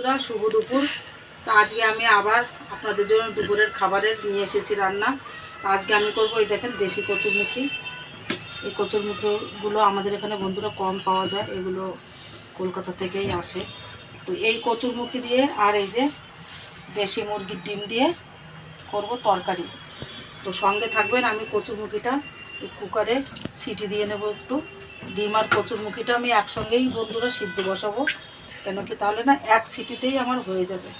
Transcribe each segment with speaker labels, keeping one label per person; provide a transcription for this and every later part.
Speaker 1: বন্ধুরা, শুভ দুপুর। তো আজকে আমি আবার আপনাদের জন্য দুপুরের খাবারের নিয়ে এসেছি রান্না। তো আজকে আমি করব, এই দেখেন, দেশি কচুরমুখী। এই কচুরমুখীগুলো আমাদের এখানে বন্ধুরা কম পাওয়া যায়, এগুলো কলকাতা থেকেই আসে। তো এই কচুরমুখী দিয়ে আর এই যে দেশি মুরগির ডিম দিয়ে করব তরকারি। তো সঙ্গে থাকবেন আমি কচুরমুখীটা কুকারে সিটি দিয়ে নেব একটু। ডিম আর কচুরমুখীটা আমি একসঙ্গেই বন্ধুরা সিদ্ধ বসাবো। কেন কি? তাহলে না এক সিটিতেই আমার হয়ে যাবে।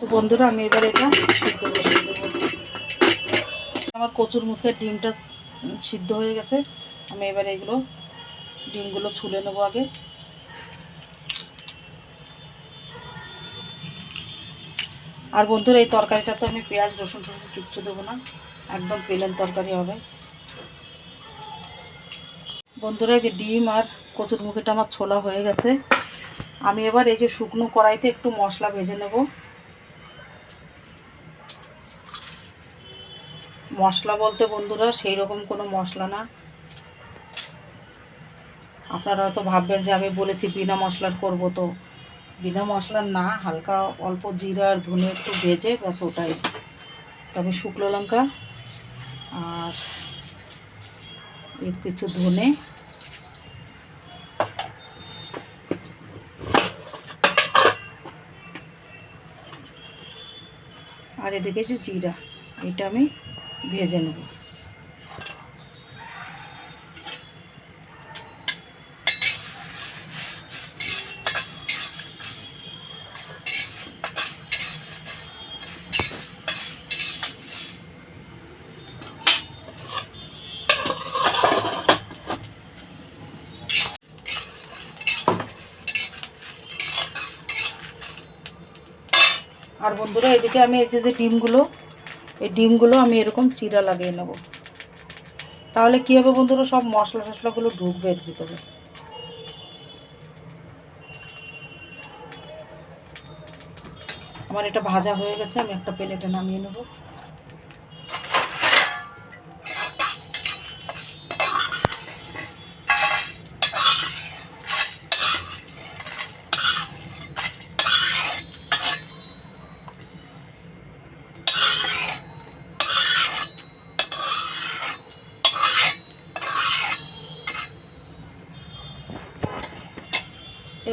Speaker 1: তো বন্ধুরা, আমি এবার এটা সিদ্ধ বসিয়ে দেবো আমার কচুর মুখের ডিমটা সিদ্ধ হয়ে গেছে। আমি এবার এগুলো ডিমগুলো ছুলে নেব আগে। আর বন্ধুরা, এই তরকারিটা তো আমি পেঁয়াজ, রসুন টসুন কিচ্ছু দেবো না। একদম প্লেন তরকারি হবে। বন্ধুরা, এই যে ডিম আর কচুর মুখিটা আমার ছোলা হয়ে গেছে। আমি এবার এই যে শুকনো কড়াইতে একটু মশলা ভেজে নেব। মশলা বলতে বন্ধুরা সেই রকম কোনো মশলা না। আপনারা হয়তো ভাববেন যে আমি বলেছি বিনা মশলার করব তো। বিনা মশলার না, হালকা অল্প জিরা আর ধনে একটু ভেজে ব্যাস ওটাই। তবে শুকনো লঙ্কা আর কিছু ধনে। আর এদিকে যে জিরা, এটা আমি ভেজে নেব। আর বন্ধুরা, এদিকে আমি এই যে ডিমগুলো, এই ডিমগুলো আমি এরকম চিরা লাগিয়ে নেব। তাহলে কী হবে বন্ধুরা, সব মশলা টশলাগুলো ঢুকবে এর ভিতরে। আমার এটা ভাজা হয়ে গেছে, আমি একটা প্লেটে নামিয়ে নেব।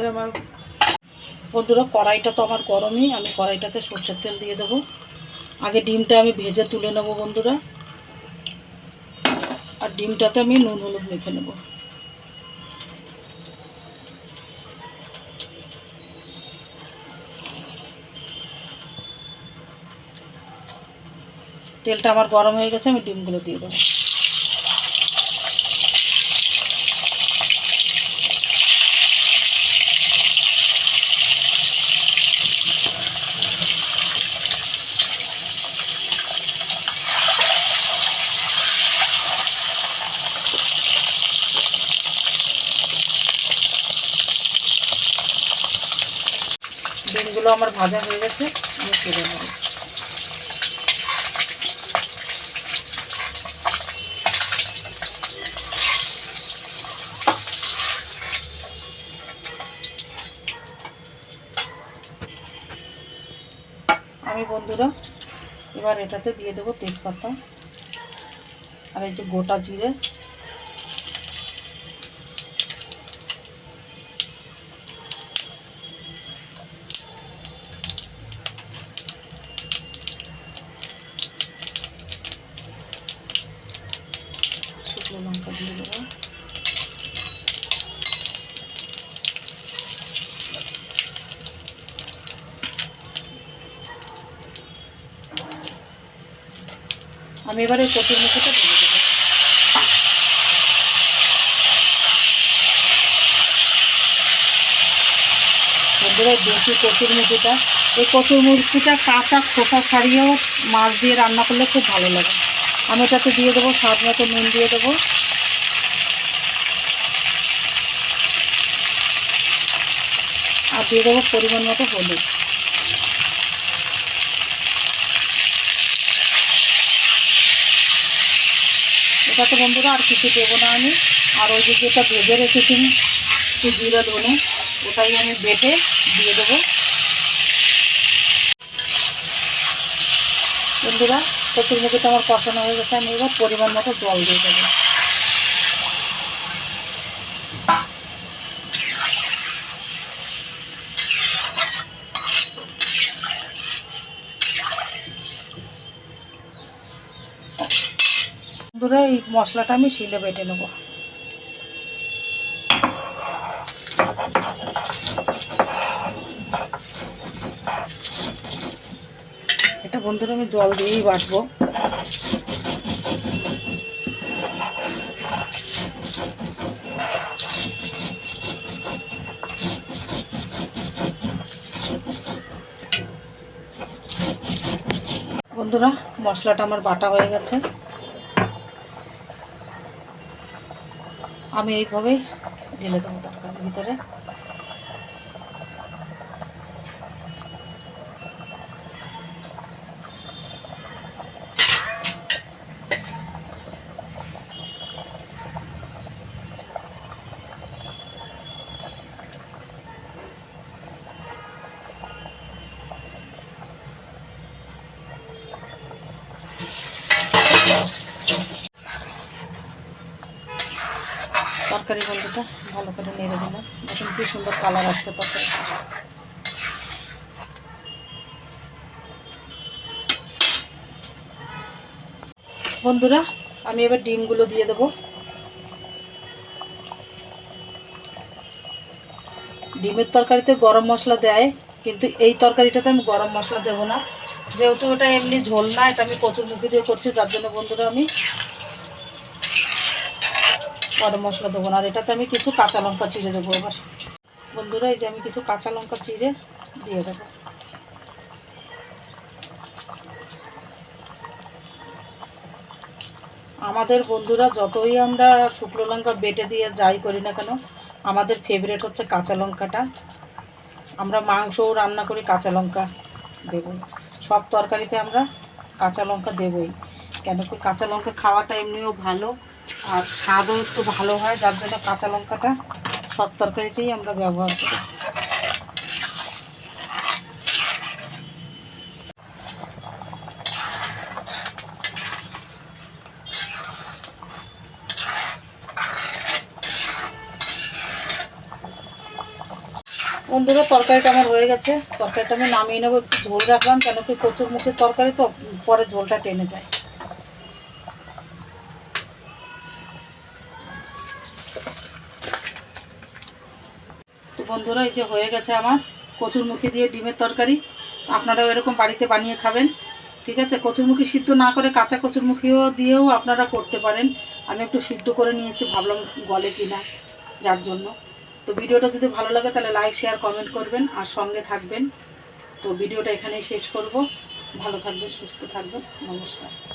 Speaker 1: এর আমার বন্ধুরা, কড়াইটা তো আমার গরমই, আমি কড়াইটাতে সর্ষের তেল দিয়ে দেবো। আগে ডিমটা আমি ভেজে তুলে নেব বন্ধুরা। আর ডিমটাতে আমি নুন, হলুদ মেখে নেব। তেলটা আমার গরম হয়ে গেছে, আমি ডিমগুলো দিয়ে দেবো। ডিমগুলো আমার ভাজা হয়ে গেছে, আমি নেব। আমি বন্ধুরা, এবার এটাতে দিয়ে দেবো তেজপাতা, আর এই যে গোটা জিরে শুকনো লঙ্কা দিয়ে দেবো আমি এবার এবারে কচুর মুখোটা ঢেলে দেবো। দেশি কচুর মুখিটা এই কচুর মুখিটা কাঁচা খোসা ছাড়িয়েও মাছ দিয়ে রান্না করলে খুব ভালো লাগে। আমি এটাতে দিয়ে দেবো, স্বাদ মতো নুন দিয়ে দেবো। আর দিয়ে দেবো পরিমাণ মতো হলুদ। এটাতে বন্ধুরা আর কিছু দেবো না আমি। আর ওই যে যেটা ভেজে রেখেছি একটু জিরা ধনে, ওটাই আমি বেটে দিয়ে দেবো। বন্ধুরা চতুর্মুখীটা মুখিটা আমার পছন্দ হয়ে গেছে, আমি এবার পরিমাণ মতো জল দিয়ে দেবো। বন্ধুরা এই মশলাটা আমি শিলে বেটে নেব। এটা বন্ধুরা আমি জল দিয়েই বাটবো। বন্ধুরা, মশলাটা আমার বাটা হয়ে গেছে। আমি এইভাবেই ঢেলে দেবো তরকারির ভিতরে। তরকারি বন্ধুটা ভালো করে নেড়ে দিলাম। দেখুন কি সুন্দর কালার আসছে তরকারি। বন্ধুরা, আমি এবার ডিমগুলো দিয়ে দেবো। ডিমের তরকারিতে গরম মশলা দেয়, কিন্তু এই তরকারিটাতে আমি গরম মশলা দেবো না। যেহেতু এটা এমনি ঝোল না, এটা আমি কচুর মুখি দিয়ে করছি, যার জন্য বন্ধুরা আমি গরম মশলা দেবো না। আর এটাতে আমি কিছু কাঁচা লঙ্কা চিড়ে দেবো এবার। বন্ধুরা, এই যে আমি কিছু কাঁচা লঙ্কা চিড়ে দিয়ে দেবো। আমাদের বন্ধুরা, যতই আমরা শুকনো লঙ্কা বেটে দিয়ে যাই করি না কেন, আমাদের ফেভারেট হচ্ছে কাঁচা লঙ্কাটা। আমরা মাংসও রান্না করি কাঁচা লঙ্কা দেবো। সব তরকারিতে আমরা কাঁচা লঙ্কা দেবই। কেন কি কাঁচা লঙ্কা খাওয়াটা এমনিও ভালো। আর স্বাদও একটু ভালো হয়, যার জন্য কাঁচা লঙ্কাটা সব তরকারিতেই আমরা ব্যবহার করি। বন্ধুরা, তরকারিটা আমার হয়ে গেছে। তরকারিটা আমি নামিয়ে নেব, একটু ঝোল রাখলাম, কেন কি কচুর মুখের তরকারি তো, পরে ঝোলটা টেনে যায়। বন্ধুরা, এই যে হয়ে গেছে আমার কচুরমুখী দিয়ে ডিমের তরকারি। আপনারাও এরকম বাড়িতে বানিয়ে খাবেন, ঠিক আছে? কচুরমুখী সিদ্ধ না করে কাঁচা কচুরমুখীও দিয়েও আপনারা করতে পারেন। আমি একটু সিদ্ধ করে নিয়েছি, ভাবলাম গলে কিনা, যার জন্য। তো ভিডিওটা যদি ভালো লাগে, তাহলে লাইক শেয়ার কমেন্ট করবেন আর সঙ্গে থাকবেন। তো ভিডিওটা এখানেই শেষ করব। ভালো থাকবেন, সুস্থ থাকবেন। নমস্কার।